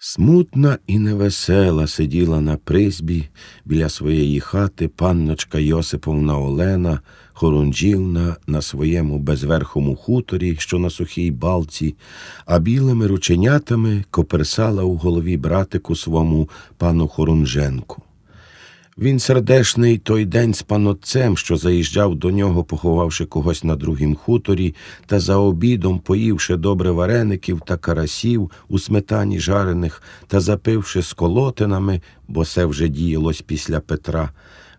Смутна і невесела сиділа на призбі біля своєї хати панночка Йосиповна Олена Хорунжівна на своєму безверхому хуторі, що на сухій балці, а білими рученятами коперсала у голові братику свому пану Хорунженку. Він сердешний той день з панотцем, що заїжджав до нього, поховавши когось на другім хуторі, та за обідом, поївши добре вареників та карасів у сметані жарених та запивши з колотинами, бо це вже діялось після Петра,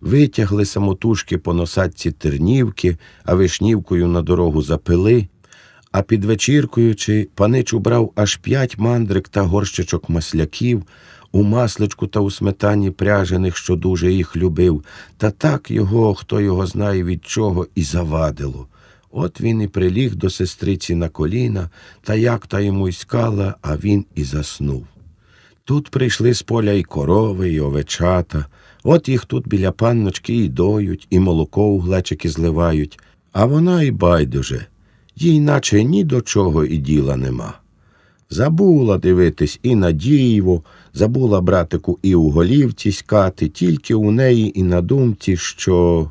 витягли самотужки по носатці тернівки, а вишнівкою на дорогу запили. А під вечіркою панич убрав аж п'ять мандрик та горщичок масляків, у масличку та у сметані пряжених, що дуже їх любив, та так його, хто його знає від чого, і завадило. От він і приліг до сестриці на коліна, та як та йому й скала, а він і заснув. Тут прийшли з поля і корови, і овечата, от їх тут біля панночки і доють, і молоко у глечики зливають, а вона й байдуже, їй наче ні до чого і діла нема. Забула дивитись і на дієво, забула братику і у голівці скати, тільки у неї і на думці, що.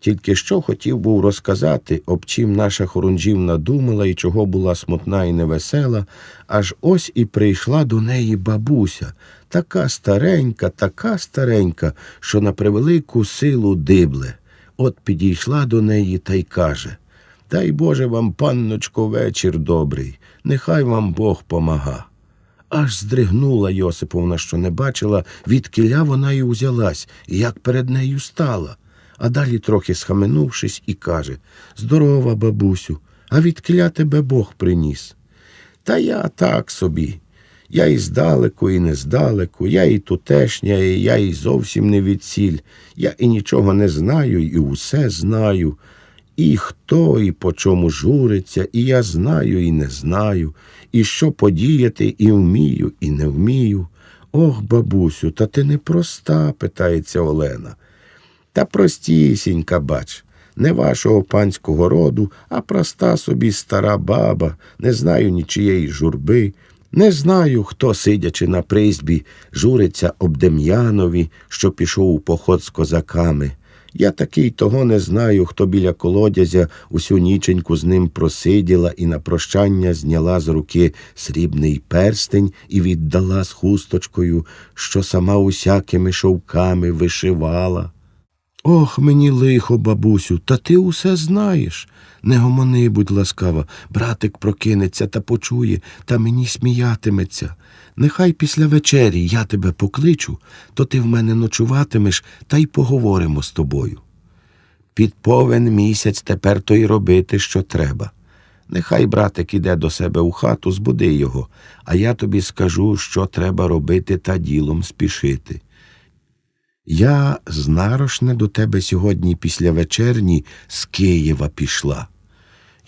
Тільки що хотів був розказати, об чим наша хорунжівна думала і чого була смутна і невесела, аж ось і прийшла до неї бабуся, така старенька, така старенька, що на превелику силу дибле. От підійшла до неї та й каже Дай Боже вам, панночко, вечір добрий, нехай вам Бог помага. Аж здригнула Йосиповна, що не бачила, відкиля вона й узялась, і як перед нею стала. А далі, трохи схаменувшись, і каже Здорова, бабусю, а відкиля тебе Бог приніс. Та я так собі. Я і здалеку, і не здалеку, я і тутешня, і я і зовсім не відсіль. Я і нічого не знаю, і усе знаю. І хто і по чому журиться, і я знаю, і не знаю, і що подіяти, і вмію, і не вмію. Ох, бабусю, та ти непроста, питається Олена. Та простісінька, бач, не вашого панського роду, а проста собі стара баба, не знаю нічієї журби. Не знаю, хто, сидячи на призбі, журиться об Дем'янові, що пішов у поход з козаками. Я такий того не знаю, хто біля колодязя усю ніченьку з ним просиділа і на прощання зняла з руки срібний перстень і віддала з хусточкою, що сама усякими шовками вишивала. Ох, мені лихо, бабусю, та ти усе знаєш. Не гомони, будь ласкава, братик прокинеться та почує, та мені сміятиметься. Нехай після вечері я тебе покличу, то ти в мене ночуватимеш та й поговоримо з тобою. Під повен місяць тепер то й робити, що треба. Нехай братик іде до себе у хату, збуди його, а я тобі скажу, що треба робити та ділом спішити. Я знарошне до тебе сьогодні після вечерні з Києва пішла.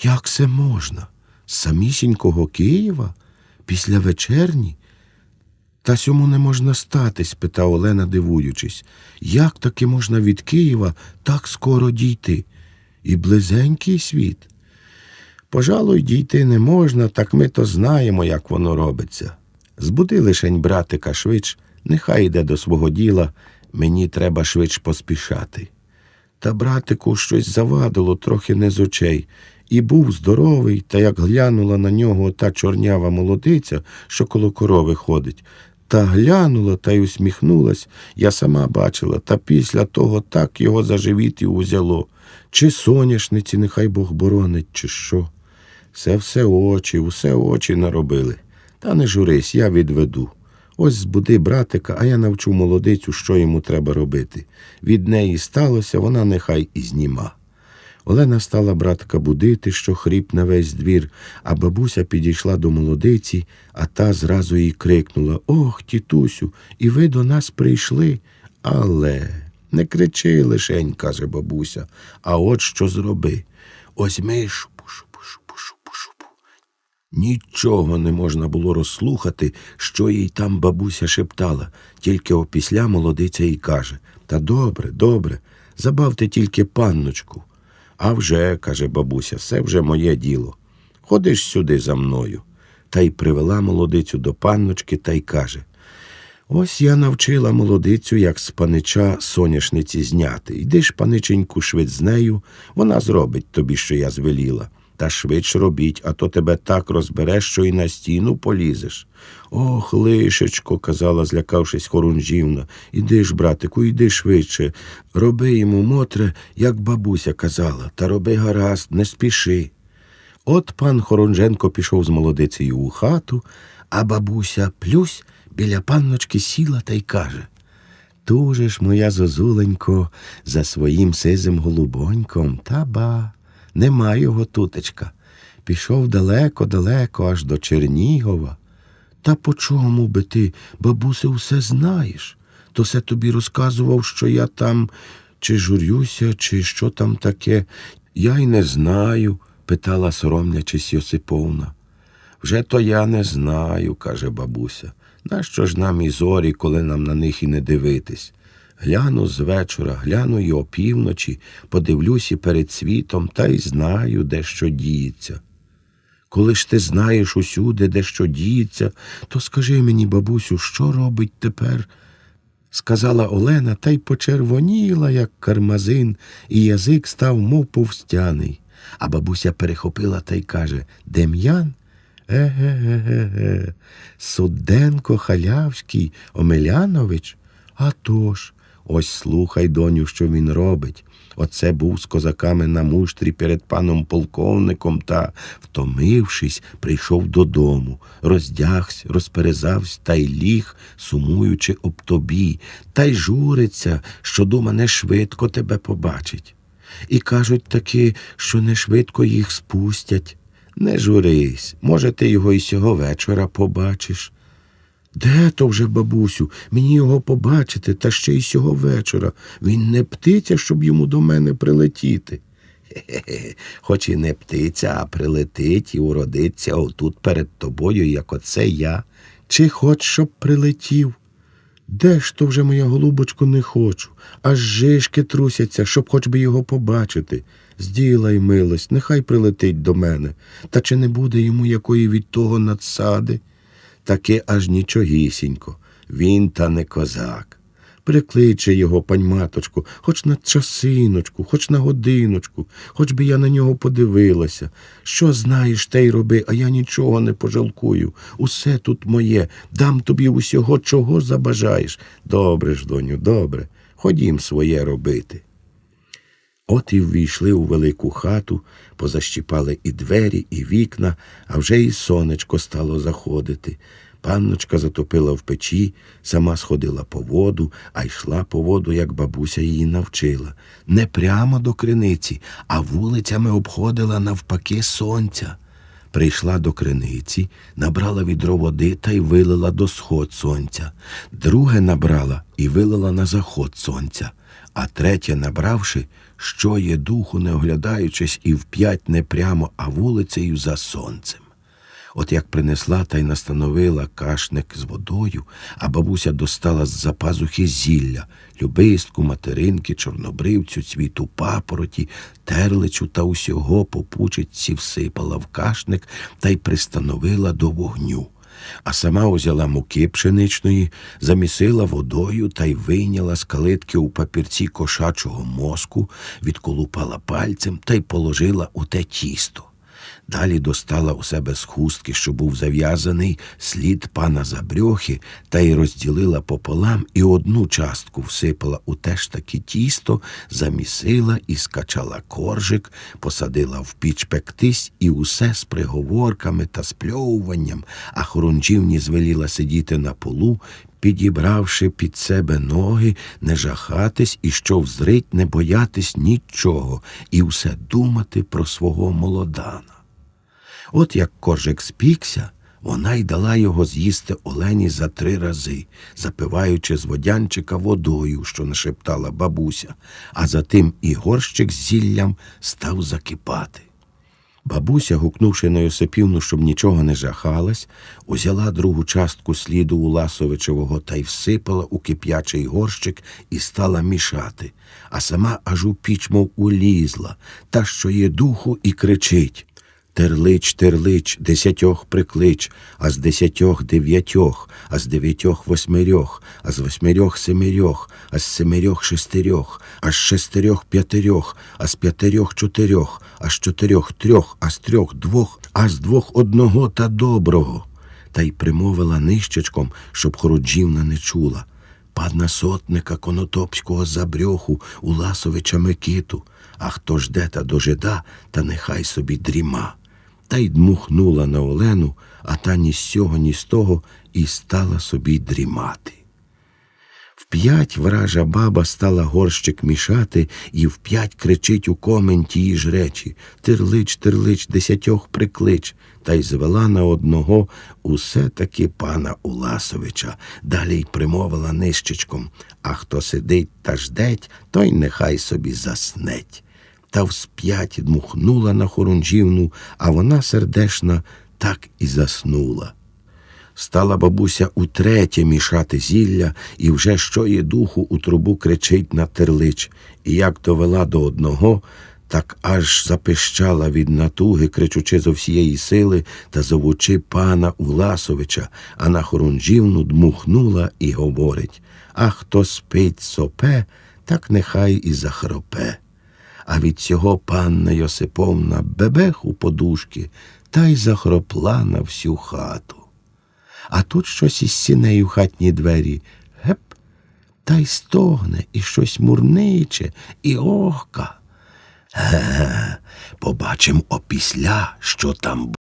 Як це можна? З самісінького Києва? Після вечерні? Та сьому не можна стати? спитав Олена, дивуючись. Як таки можна від Києва так скоро дійти? І близенький світ. Пожалуй, дійти не можна, так ми то знаємо, як воно робиться. Збуди лишень братика швидш, нехай йде до свого діла, мені треба швидш поспішати. Та братику щось завадило трохи не з очей, і був здоровий, та як глянула на нього та чорнява молодиця, що коло корови ходить, та глянула та й усміхнулась, я сама бачила, та після того так його за живіт і узяло. Чи соняшниці, нехай Бог боронить, чи що. Все все очі, усе очі наробили. Та не журись, я відведу. Ось збуди братика, а я навчу молодицю, що йому треба робити. Від неї сталося, вона нехай і зніма. Олена стала братка будити, що хріп на весь двір, а бабуся підійшла до молодиці, а та зразу їй крикнула Ох, тітусю, і ви до нас прийшли. Але не кричи лишень, каже бабуся, а от що зроби. Ось ми шупу, шупу, шупу, шупу, шупу. Нічого не можна було розслухати, що їй там бабуся шептала, тільки опісля молодиця й каже Та добре, добре, забавте тільки панночку. А вже, каже бабуся, все вже моє діло. Ходиш сюди за мною. та й привела молодицю до панночки та й каже Ось я навчила молодицю, як з панича соняшниці зняти. Йди ж, паниченьку, швидь з нею, вона зробить тобі, що я звеліла. Та швидше робіть, а то тебе так розбере, що й на стіну полізеш. Ох, лишечко, казала, злякавшись хорунжівна, іди ж, братику, іди швидше. Роби йому, мотре, як бабуся казала, та роби гаразд, не спіши. От пан Хорунженко пішов з молодицею у хату, а бабуся плюсь біля панночки сіла та й каже Тужиш, моя зозуленько, за своїм сизим голубоньком, та ба, нема його тутечка. Пішов далеко-далеко, аж до Чернігова. Та по чому би ти, бабусе, усе знаєш? То се тобі розказував, що я там чи журюся, чи що там таке. Я й не знаю, питала соромлячись Йосиповна. Вже то я не знаю, каже бабуся. Нащо ж нам і зорі, коли нам на них і не дивитись? Гляну з вечора, гляну й опівночі, подивлюсь і перед світом та й знаю, де що діється. Коли ж ти знаєш усюди, де що діється, то скажи мені, бабусю, що робить тепер? сказала Олена та й почервоніла, як кармазин, і язик став, мов повстяний. А бабуся перехопила та й каже Дем'ян? Еге-ге-ге, Суденко Халявський Омелянович? А тож, ось слухай, доню, що він робить. Оце був з козаками на муштрі перед паном полковником та, втомившись, прийшов додому, роздягся, розперезався та й ліг, сумуючи об тобі, та й журиться, що дума не швидко тебе побачить. І кажуть таки, що не швидко їх спустять. Не журись, може, ти його і сього вечора побачиш. Де то вже, бабусю, мені його побачити, та ще й сього вечора. Він не птиця, щоб йому до мене прилетіти. Хе-хе, хоч і не птиця, а прилетить і уродиться отут перед тобою, як оце я. Чи хоч щоб прилетів? Де ж то вже, моя голубочко, не хочу, аж жишки трусяться, щоб хоч би його побачити. Зділай милость, нехай прилетить до мене, та чи не буде йому якої від того надсади? Таки аж нічогісінько, він та не козак. Прикличе його, пань маточку, хоч на часиночку, хоч на годиночку, хоч би я на нього подивилася. Що знаєш, те й роби, а я нічого не пожалкую. Усе тут моє, дам тобі усього, чого забажаєш. Добре ж, доню, добре, ходім своє робити. От і ввійшли у велику хату, позащіпали і двері, і вікна, а вже і сонечко стало заходити. Панночка затопила в печі, сама сходила по воду, а йшла по воду, як бабуся її навчила. Не прямо до криниці, а вулицями обходила навпаки сонця. Прийшла до криниці, набрала відро води та й вилила до сход сонця. Друге набрала і вилила на заход сонця, а третє, набравши, що є духу, не оглядаючись, і вп'ять не прямо, а вулицею за сонцем. От як принесла та й настановила кашник з водою, а бабуся достала з-за пазухи зілля, любистку, материнки, чорнобривцю, цвіту папороті, терличу та усього по пучечці всипала в кашник та й пристановила до вогню. А сама узяла муки пшеничної, замісила водою та й вийняла з калитки у папірці кошачого мозку, відколупала пальцем та й положила у те тісто. Далі достала у себе з хустки, що був зав'язаний, слід пана забрьохи, та й розділила пополам і одну частку всипала у те ж таки тісто, замісила і скачала коржик, посадила в піч пектись і усе з приговорками та спльовуванням, а хорунжівні звеліла сидіти на полу, підібравши під себе ноги, не жахатись і що взрить, не боятись нічого, і все думати про свого молодана. От як коржик спікся, вона й дала його з'їсти Олені за три рази, запиваючи з водянчика водою, що нашептала бабуся, а затим і горщик з зіллям став закипати. Бабуся, гукнувши на Йосипівну, щоб нічого не жахалась, узяла другу частку сліду у Ласовичевого та й всипала у кип'ячий горщик і стала мішати, а сама аж у піч, мов улізла, та що є духу, і кричить Терлич, терлич, десятьох приклич, а з десятьох дев'ятьох, а з дев'ятьох восьмирьох, а з восьмирьох семирьох, а з семирьох шестерьох, а з шестерьох п'ятирьох, а з п'ятирьох чотирьох, а з чотирьох трьох, а з трьох двох, а з двох одного та доброго. Та й примовила нищечком, щоб Хоруджівна не чула. Падна сотника Конотопського забрьоху у Ласовича Микиту, а хто жде та дожида, та нехай собі дріма. Та й дмухнула на Олену, а та ні з сього, ні з того і стала собі дрімати. Вп'ять вража баба стала горщик мішати і вп'ять кричить у комень тії ж речі Тирлич, тирлич, десятьох приклич, та й звела на одного усе таки пана Уласовича, далі й примовила нищечком, а хто сидить та ждеть, той нехай собі заснеть. Та всп'ять дмухнула на хорунжівну, а вона сердешна так і заснула. Стала бабуся утретє мішати зілля і вже що є духу у трубу кричить на терлич, і як довела до одного, так аж запищала від натуги, кричучи зо всієї сили та зовучи пана Уласовича, а на хорунжівну дмухнула і говорить А хто спить сопе, так нехай і захропе. А від цього панна Йосиповна бебех у подушки та й захропла на всю хату. А тут щось із сінею хатні двері. Геп, та й стогне, і щось мурниче, і охка. Ге, побачим опісля, що там